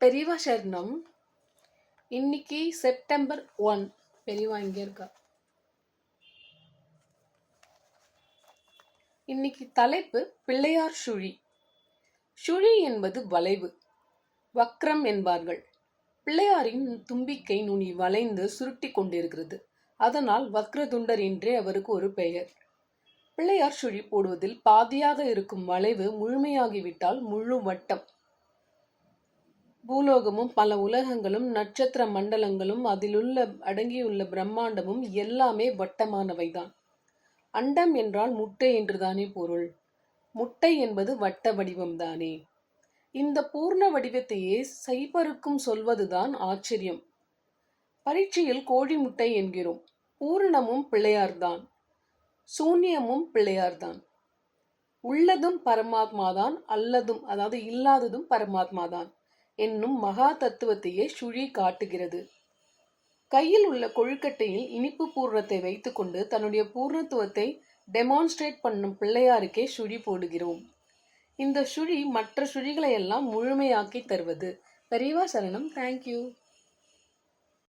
பெரியவா சரணம் இன்னைக்கு செப்டம்பர் ஒன். பெரியவா இங்கே இருக்கா? இன்னைக்கு தலைப்பு பிள்ளையார் சுழி. சுழி என்பது வளைவு. வக்ரம் என்பார்கள். பிள்ளையாரின் தும்பிக்கை நுனி வளைந்து சுருட்டி கொண்டிருக்கிறது. அதனால் வக்ரதுண்டர் என்றே அவருக்கு ஒரு பெயர். பிள்ளையார் சுழி போடுவதில் பாதியாக இருக்கும் வளைவு முழுமையாகிவிட்டால் முழு வட்டம். பூலோகமும் பல உலகங்களும் நட்சத்திர மண்டலங்களும் அதிலுள்ள அடங்கியுள்ள பிரம்மாண்டமும் எல்லாமே வட்டமானவைதான். அண்டம் என்றால் முட்டை என்றுதானே பொருள். முட்டை என்பது வட்ட வடிவம்தானே இந்த பூர்ண வடிவத்தையே சைபருக்கும் சொல்வதுதான் ஆச்சரியம். பரீட்சையில் கோழி முட்டை என்கிறோம். பூரணமும் பிள்ளையார்தான். சூன்யமும் பிள்ளையார்தான். உள்ளதும் பரமாத்மாதான் அல்லதும் அதாவது இல்லாததும் பரமாத்மாதான். என்னும் மகா தத்துவத்தையே சுழி காட்டுகிறது. கையில் உள்ள கொழுக்கட்டையில் இனிப்பு பூர்ணத்தை வைத்துக்கொண்டு தன்னுடைய பூர்ணத்துவத்தை டெமான்ஸ்ட்ரேட் பண்ணும் பிள்ளையாருக்கே சுழி போடுகிறோம். இந்த சுழி மற்ற சுழிகளை எல்லாம் முழுமையாக்கி தருவது. பெரியவா சரணம். தேங்க்யூ